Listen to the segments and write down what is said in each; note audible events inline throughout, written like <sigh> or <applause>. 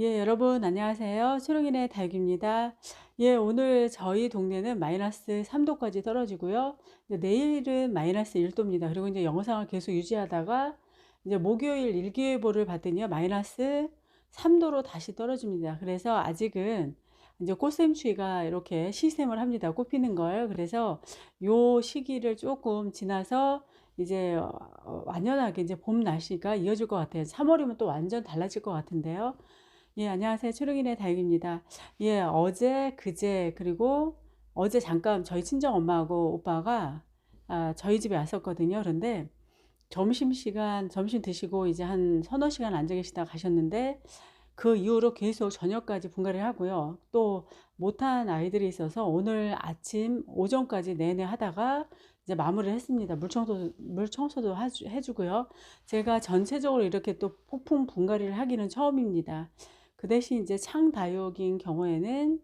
예, 여러분 안녕하세요. 초롱이네 다육입니다. 예, 오늘 저희 동네는 마이너스 3도까지 떨어지고요. 내일은 마이너스 1도입니다. 그리고 이제 영상을 계속 유지하다가 이제 목요일 일기예보를 봤더니요. 마이너스 3도로 다시 떨어집니다. 그래서 아직은 이제 꽃샘추위가 이렇게 시샘을 합니다. 꽃피는 걸. 그래서 요 시기를 조금 지나서 이제 어, 완연하게 이제 봄 날씨가 이어질 것 같아요. 3월이면 또 완전 달라질 것 같은데요. 예, 안녕하세요. 초롱이네 다육입니다. 예, 어제, 그제, 그리고 어제 잠깐 저희 친정 엄마하고 오빠가 아, 저희 집에 왔었거든요. 그런데 점심시간, 점심 드시고 이제 한 서너 시간 앉아 계시다 가셨는데 그 이후로 계속 저녁까지 분갈이를 하고요. 또 못한 아이들이 있어서 오늘 아침, 오전까지 내내 하다가 이제 마무리를 했습니다. 물청소, 물청소도 해주고요. 제가 전체적으로 이렇게 또 폭풍 분갈이를 하기는 처음입니다. 그 대신 이제 창다육인 경우에는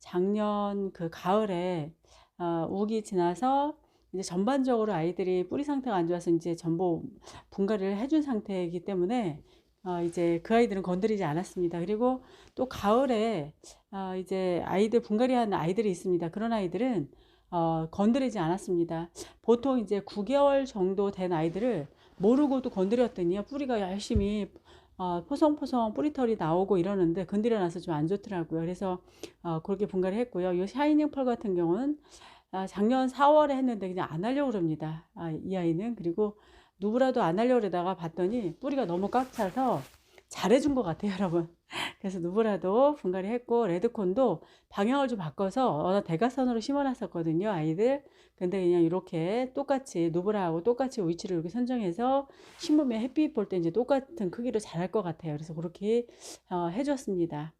작년 그 가을에 어, 우기 지나서 이제 전반적으로 아이들이 뿌리 상태가 안 좋아서 이제 전부 분갈이를 해준 상태이기 때문에 어, 이제 그 아이들은 건드리지 않았습니다. 그리고 또 가을에 어, 이제 아이들 분갈이하는 아이들이 있습니다. 그런 아이들은 어, 건드리지 않았습니다. 보통 이제 9개월 정도 된 아이들을 모르고도 건드렸더니 뿌리가 열심히 어, 포성포성 뿌리털이 나오고 이러는데 건드려 놔서 좀 안 좋더라고요. 그래서 어, 그렇게 분갈이 했고요. 이 샤이닝 펄 같은 경우는 아, 작년 4월에 했는데 그냥 안 하려고 그럽니다. 아, 이 아이는 그리고 누구라도 안 하려고 그러다가 봤더니 뿌리가 너무 꽉 차서 잘해준 것 같아요, <laughs> 여러분. 그래서 누구라도 분갈이 했고 레드콘도 방향을 좀 바꿔서 어느 대각선으로 심어놨었거든요, 아이들. 근데 그냥 이렇게 똑같이 누브라하고 똑같이 위치를 이렇게 선정해서 심으면 햇빛 볼 때 이제 똑같은 크기로 자랄 것 같아요. 그래서 그렇게 어, 해줬습니다.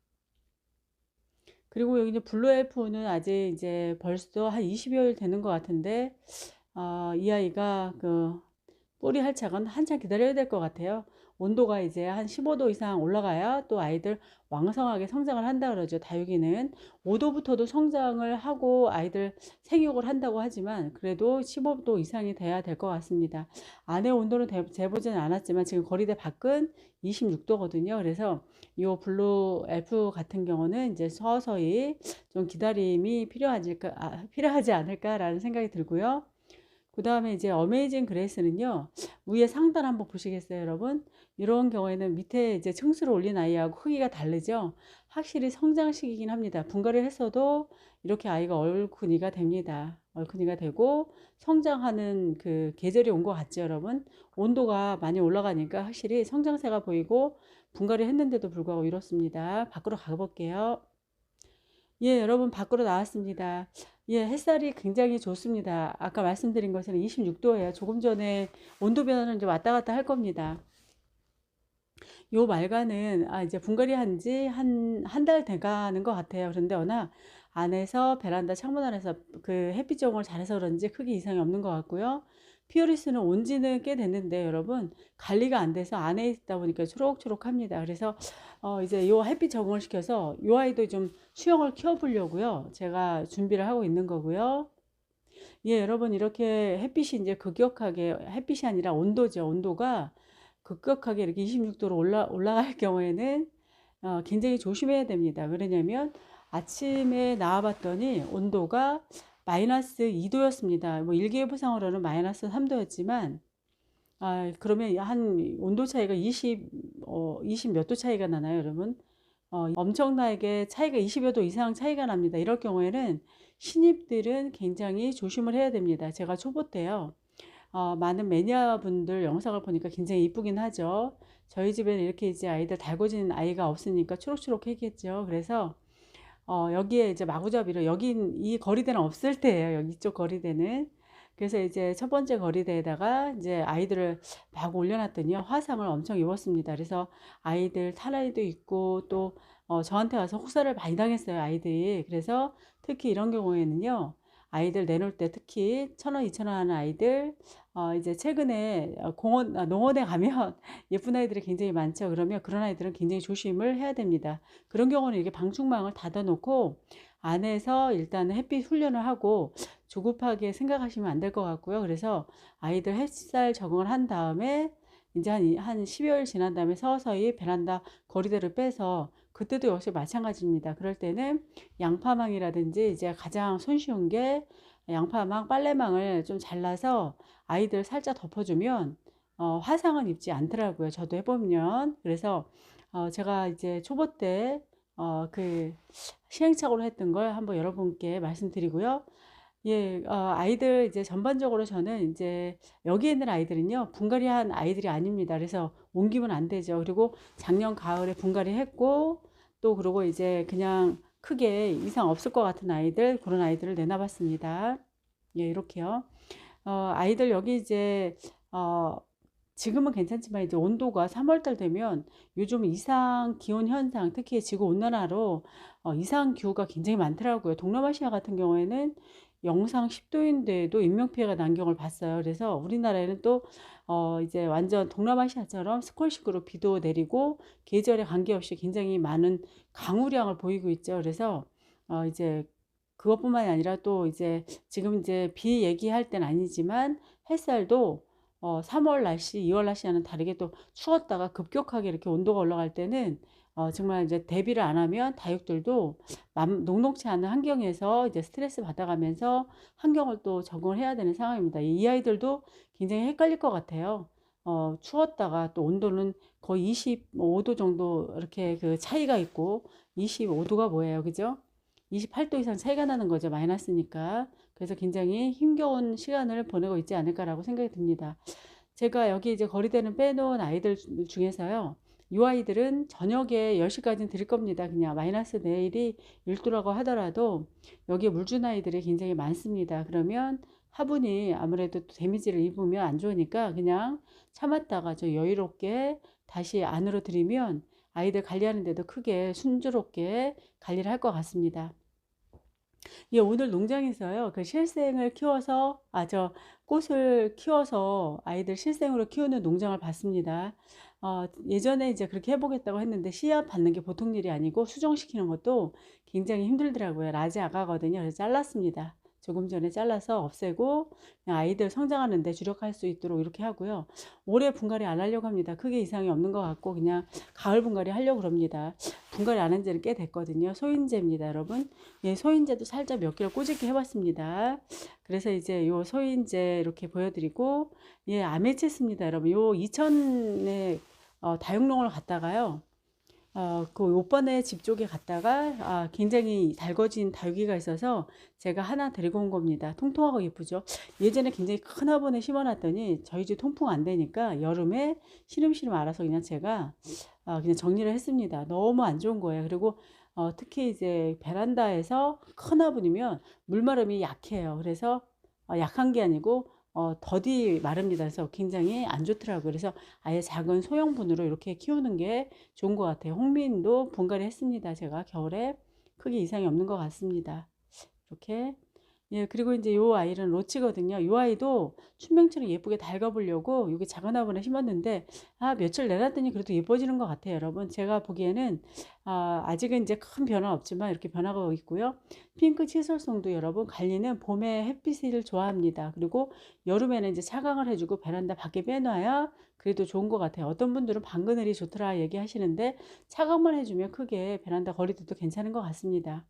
그리고 여기 이제 블루 엘프는 아직 이제 벌써 한 20여일 되는 것 같은데 어, 이 아이가 그 뿌리 할착은 한참 기다려야 될 것 같아요. 온도가 이제 한 15도 이상 올라가야 또 아이들 왕성하게 성장을 한다 그러죠. 다육이는 5도부터도 성장을 하고 아이들 생육을 한다고 하지만 그래도 15도 이상이 돼야 될 것 같습니다. 안에 온도는 재보지는 않았지만 지금 거리대 밖은 26도거든요. 그래서 이 블루 엘프 같은 경우는 이제 서서히 좀 기다림이 필요하지, 아, 필요하지 않을까라는 생각이 들고요. 그 다음에 이제 어메이징 그레이스는요 위에 상단 한번 보시겠어요 여러분? 이런 경우에는 밑에 이제 층수를 올린 아이하고 크기가 다르죠? 확실히 성장 시기긴 합니다. 분갈이를 했어도 이렇게 아이가 얼큰이가 됩니다. 얼큰이가 되고 성장하는 그 계절이 온 것 같죠 여러분? 온도가 많이 올라가니까 확실히 성장세가 보이고 분갈이 했는데도 불구하고 이렇습니다. 밖으로 가볼게요. 예 여러분 밖으로 나왔습니다 예, 햇살이 굉장히 좋습니다. 아까 말씀드린 것처럼 26도예요. 조금 전에 온도 변화는 좀 왔다 갔다 할 겁니다. 요 말가는 아 이제 분갈이 한지 한 한 달 돼가는 것 같아요. 그런데 워낙 안에서 베란다 창문 안에서 그 햇빛 적응을 잘해서 그런지 크게 이상이 없는 것 같고요. 피오리스는 온 지는 꽤 됐는데 여러분 관리가 안 돼서 안에 있다 보니까 초록초록합니다. 그래서 어 이제 요 햇빛 적응을 시켜서 요 아이도 좀 수영을 키워보려고요. 제가 준비를 하고 있는 거고요. 예, 여러분 이렇게 햇빛이 이제 급격하게 햇빛이 아니라 온도죠. 온도가 급격하게 이렇게 26도로 올라 올라갈 <laughs> 경우에는 어, 굉장히 조심해야 됩니다. 왜냐면 아침에 나와봤더니 온도가 마이너스 2도였습니다. 뭐 일기예보상으로는 마이너스 3도였지만 아, 그러면 한 온도 차이가 20, 어, 20 몇 도 차이가 나나요, 여러분? 어, 엄청나게 차이가 20여 도 이상 차이가 납니다. 이럴 경우에는 신입들은 굉장히 조심을 해야 됩니다. 제가 초보 때요. 어, 많은 매니아 분들 영상을 보니까 굉장히 이쁘긴 하죠. 저희 집에는 이렇게 이제 아이들 달궈진 아이가 없으니까 초록초록 했겠죠. 그래서 어, 여기에 이제 마구잡이로 여긴 이 거리대는 없을 때예요. 여기 이쪽 거리대는. 그래서 이제 첫 번째 거리대에다가 이제 아이들을 막 올려놨더니 화상을 엄청 입었습니다. 그래서 아이들 탈아이도 있고 또 어, 저한테 와서 혹사를 많이 당했어요. 아이들이. 그래서 특히 이런 경우에는요. 아이들 내놓을 때 특히 천 원, 이천 원 하는 아이들 어, 이제 최근에 공원, 아, 농원에 가면 <laughs> 예쁜 아이들이 굉장히 많죠. 그러면 그런 아이들은 굉장히 조심을 해야 됩니다. 그런 경우는 이렇게 방충망을 닫아놓고 안에서 일단 햇빛 훈련을 하고 조급하게 생각하시면 안 될 것 같고요. 그래서 아이들 햇살 적응을 한 다음에 이제 한, 한 12월 지난 다음에 서서히 베란다 거리대를 빼서 그때도 역시 마찬가지입니다. 그럴 때는 양파망이라든지 이제 가장 손쉬운 게 양파망, 빨래망을 좀 잘라서 아이들 살짝 덮어주면 어, 화상은 입지 않더라고요. 저도 해보면. 그래서 어, 제가 이제 초보 때 어, 그 시행착오로 했던 걸 한번 여러분께 말씀드리고요. 예, 어, 아이들 이제 전반적으로 저는 이제 여기 있는 아이들은요, 분갈이한 아이들이 아닙니다. 그래서 옮기면 안 되죠. 그리고 작년 가을에 분갈이 했고, 또 그러고 이제 그냥 크게 이상 없을 것 같은 아이들, 그런 아이들을 내놔봤습니다. 예, 이렇게요. 어, 아이들 여기 이제, 어, 지금은 괜찮지만 이제 온도가 3월달 되면 요즘 이상 기온 현상, 특히 지구 온난화로 어, 이상 기후가 굉장히 많더라고요. 동남아시아 같은 경우에는 영상 10도인데도 인명피해가 난 경우를 봤어요. 그래서 우리나라에는 또, 어, 이제 완전 동남아시아처럼 스콜식으로 비도 내리고 계절에 관계없이 굉장히 많은 강우량을 보이고 있죠. 그래서, 어, 이제 그것뿐만이 아니라 또 이제 지금 이제 비 얘기할 땐 아니지만 햇살도 어, 3월 날씨, 2월 날씨와는 다르게 또 추웠다가 급격하게 이렇게 온도가 올라갈 때는 어, 정말 이제 대비를 안 하면 다육들도 맘- 녹록지 않은 환경에서 이제 스트레스 받아가면서 환경을 또 적응을 해야 되는 상황입니다. 이, 이 아이들도 굉장히 헷갈릴 것 같아요. 어, 추웠다가 또 온도는 거의 25도 정도 이렇게 그 차이가 있고 25도가 뭐예요? 그죠? 28도 이상 차이가 나는 거죠. 마이너스니까. 그래서 굉장히 힘겨운 시간을 보내고 있지 않을까라고 생각이 듭니다. 제가 여기 이제 거리대는 빼놓은 아이들 중에서요. 이 아이들은 저녁에 10시까지는 드릴 겁니다. 그냥 마이너스 내일이 1도라고 하더라도 여기에 물준 아이들이 굉장히 많습니다. 그러면 화분이 아무래도 또 데미지를 입으면 안 좋으니까 그냥 참았다가 저 여유롭게 다시 안으로 들이면 아이들 관리하는데도 크게 순조롭게 관리를 할 것 같습니다. 예, 오늘 농장에서요, 그 실생을 키워서, 아, 저 꽃을 키워서 아이들 실생으로 키우는 농장을 봤습니다. 어, 예전에 이제 그렇게 해보겠다고 했는데 씨앗 받는 게 보통 일이 아니고 수정시키는 것도 굉장히 힘들더라고요. 라지 아가거든요. 그래서 잘랐습니다. 조금 전에 잘라서 없애고 아이들 성장하는 데 주력할 수 있도록 이렇게 하고요. 올해 분갈이 안 하려고 합니다. 크게 이상이 없는 것 같고 그냥 가을 분갈이 하려고 그럽니다. 분갈이 안 한 지는 꽤 됐거든요. 소인제입니다, 여러분. 예, 소인제도 살짝 몇 개를 꼬집게 해봤습니다. 그래서 이제 요 소인제 이렇게 보여드리고 예, 아메치스입니다, 여러분. 요 이천에 어, 다육농을 갔다가요. 어, 그 오빠네 집 쪽에 갔다가 아, 굉장히 달궈진 다육이가 있어서 제가 하나 데리고 온 겁니다. 통통하고 예쁘죠? 예전에 굉장히 큰 화분에 심어놨더니 저희 집 통풍 안 되니까 여름에 시름시름 알아서 그냥 제가 어, 그냥 정리를 했습니다. 너무 안 좋은 거예요. 그리고 어, 특히 이제 베란다에서 큰 화분이면 물마름이 약해요. 그래서 어, 약한 게 아니고 어, 더디 마릅니다. 그래서 굉장히 안 좋더라고요. 그래서 아예 작은 소형분으로 이렇게 키우는 게 좋은 것 같아요. 홍민도 분갈이 했습니다. 제가 겨울에 크게 이상이 없는 것 같습니다. 이렇게 예, 그리고 이제 요 아이는 로치거든요. 요 아이도 춘병처럼 예쁘게 달궈보려고 여기 작은 화분에 심었는데, 아, 며칠 내놨더니 그래도 예뻐지는 것 같아요, 여러분. 제가 보기에는, 아, 아직은 이제 큰 변화 없지만 이렇게 변화가 있고요. 핑크 치솔송도 여러분, 관리는 봄에 햇빛을 좋아합니다. 그리고 여름에는 이제 차광을 해주고 베란다 밖에 빼놔야 그래도 좋은 것 같아요. 어떤 분들은 방그늘이 좋더라 얘기하시는데, 차광만 해주면 크게 베란다 거리도 괜찮은 것 같습니다.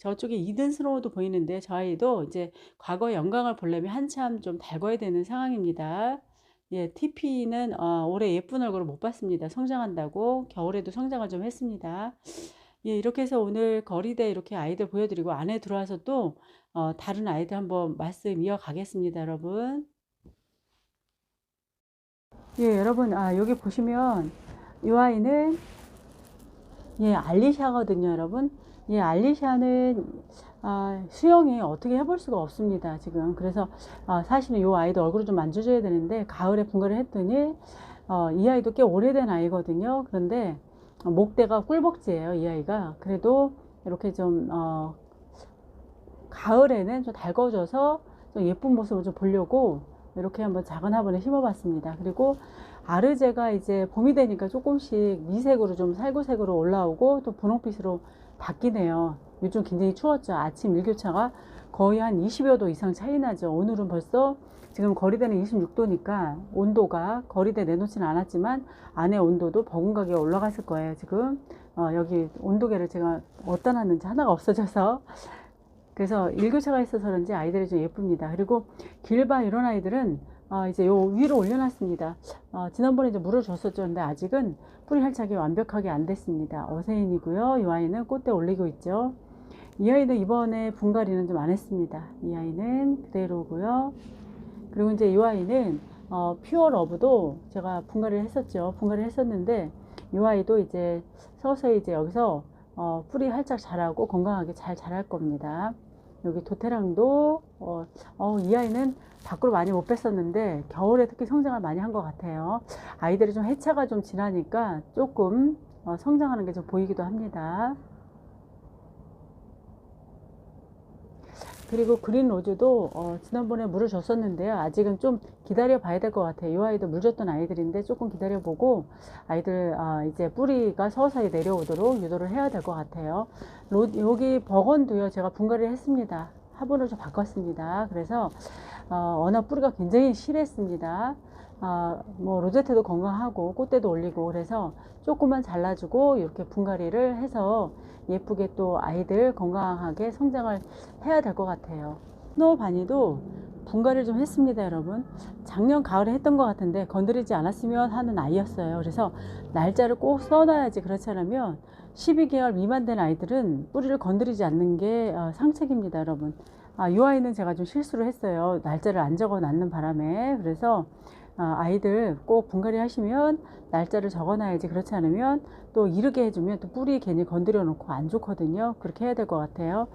저쪽에 이든 스노우도 보이는데 저 아이도 이제 과거 영광을 보려면 한참 좀 달궈야 되는 상황입니다. 예, TP는 어, 올해 예쁜 얼굴을 못 봤습니다. 성장한다고 겨울에도 성장을 좀 했습니다. 예, 이렇게 해서 오늘 거리대 이렇게 아이들 보여드리고 안에 들어와서 또 어, 다른 아이들 한번 말씀 이어가겠습니다, 여러분. 예, 여러분, 아, 여기 보시면 이 아이는 예, 알리샤거든요, 여러분. 예, 알리샤는 아, 수영이 어떻게 해볼 수가 없습니다, 지금. 그래서 아, 사실은 이 아이도 얼굴을 좀 만져줘야 되는데 가을에 분갈이를 했더니 어, 이 아이도 꽤 오래된 아이거든요. 그런데 목대가 꿀벅지예요, 이 아이가. 그래도 이렇게 좀 어, 가을에는 좀 달궈져서 좀 예쁜 모습을 좀 보려고 이렇게 한번 작은 화분에 심어봤습니다. 그리고 아르제가 이제 봄이 되니까 조금씩 미색으로 좀 살구색으로 올라오고 또 분홍빛으로 바뀌네요. 요즘 굉장히 추웠죠. 아침 일교차가 거의 한 20여 도 이상 차이 나죠. 오늘은 벌써 지금 거리대는 26도니까 온도가 거리대 내놓지는 않았지만 안에 온도도 버금가게 올라갔을 거예요. 지금 어, 여기 온도계를 제가 어디다 놨는지 하나가 없어져서 그래서 일교차가 있어서 그런지 아이들이 좀 예쁩니다. 그리고 길바 이런 아이들은 어, 이제 요 위로 올려놨습니다. 어, 지난번에 이제 물을 줬었죠. 근데 아직은 뿌리 활착이 완벽하게 안 됐습니다. 어세인이고요. 이 아이는 꽃대 올리고 있죠. 이 아이는 이번에 분갈이는 좀 안 했습니다. 이 아이는 그대로고요. 그리고 이제 이 아이는 어, 퓨어 러브도 제가 분갈이를 했었죠. 분갈이를 했었는데 이 아이도 이제 서서히 이제 여기서 어, 뿌리 활짝 자라고 건강하게 잘 자랄 겁니다. 여기 도테랑도 어, 어, 이 아이는 밖으로 많이 못 뺐었는데 겨울에 특히 성장을 많이 한 것 같아요. 아이들이 좀 해차가 좀 지나니까 조금 어, 성장하는 게 좀 보이기도 합니다. 그리고 그린 로즈도 어, 지난번에 물을 줬었는데요. 아직은 좀 기다려 봐야 될 것 같아요. 이 아이도 물 줬던 아이들인데 조금 기다려 보고 아이들 아, 이제 뿌리가 서서히 내려오도록 유도를 해야 될 것 같아요. 로, 여기 버건도요. 제가 분갈이를 했습니다. 화분을 좀 바꿨습니다. 그래서 어, 워낙 뿌리가 굉장히 실했습니다. 아, 뭐 로제테도 건강하고 꽃대도 올리고 그래서 조금만 잘라주고 이렇게 분갈이를 해서 예쁘게 또 아이들 건강하게 성장을 해야 될 것 같아요. 스노우 바니도 분갈이를 좀 했습니다, 여러분. 작년 가을에 했던 것 같은데 건드리지 않았으면 하는 아이였어요. 그래서 날짜를 꼭 써놔야지 그렇지 않으면 12개월 미만 된 아이들은 뿌리를 건드리지 않는 게 어, 상책입니다, 여러분. 아, 이 아이는 제가 좀 실수를 했어요. 날짜를 안 적어 놨는 바람에. 그래서 아, 아이들 꼭 분갈이 하시면 날짜를 적어 놔야지 그렇지 않으면 또 이르게 해주면 또 뿌리 괜히 건드려 놓고 안 좋거든요. 그렇게 해야 될 것 같아요.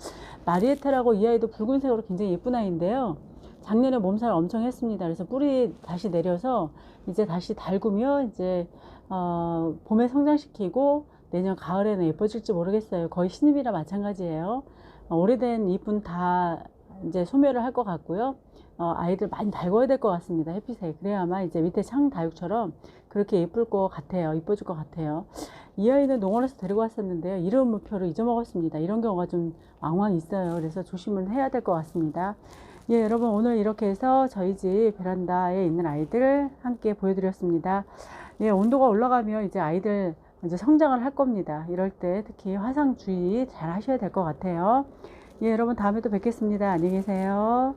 마리에테라고 이 아이도 붉은색으로 굉장히 예쁜 아이인데요. 작년에 몸살 엄청 했습니다. 그래서 뿌리 다시 내려서 이제 다시 달구면 이제 어, 봄에 성장시키고 내년 가을에는 예뻐질지 모르겠어요. 거의 신입이라 마찬가지예요. 어, 오래된 잎은 다 이제 소멸을 할 것 같고요. 어, 아이들 많이 달궈야 될 것 같습니다. 햇빛에. 그래야만 이제 밑에 창 다육처럼 그렇게 예쁠 것 같아요. 이뻐질 것 같아요. 이 아이는 농원에서 데리고 왔었는데요. 이름 무표를 잊어먹었습니다. 이런 경우가 좀 왕왕 있어요. 그래서 조심을 해야 될 것 같습니다. 예, 여러분 오늘 이렇게 해서 저희 집 베란다에 있는 아이들 함께 보여드렸습니다. 예, 온도가 올라가면 이제 아이들 이제 성장을 할 겁니다. 이럴 때 특히 화상 주의 잘 하셔야 될 것 같아요. 예, 여러분 다음에 또 뵙겠습니다. 안녕히 계세요.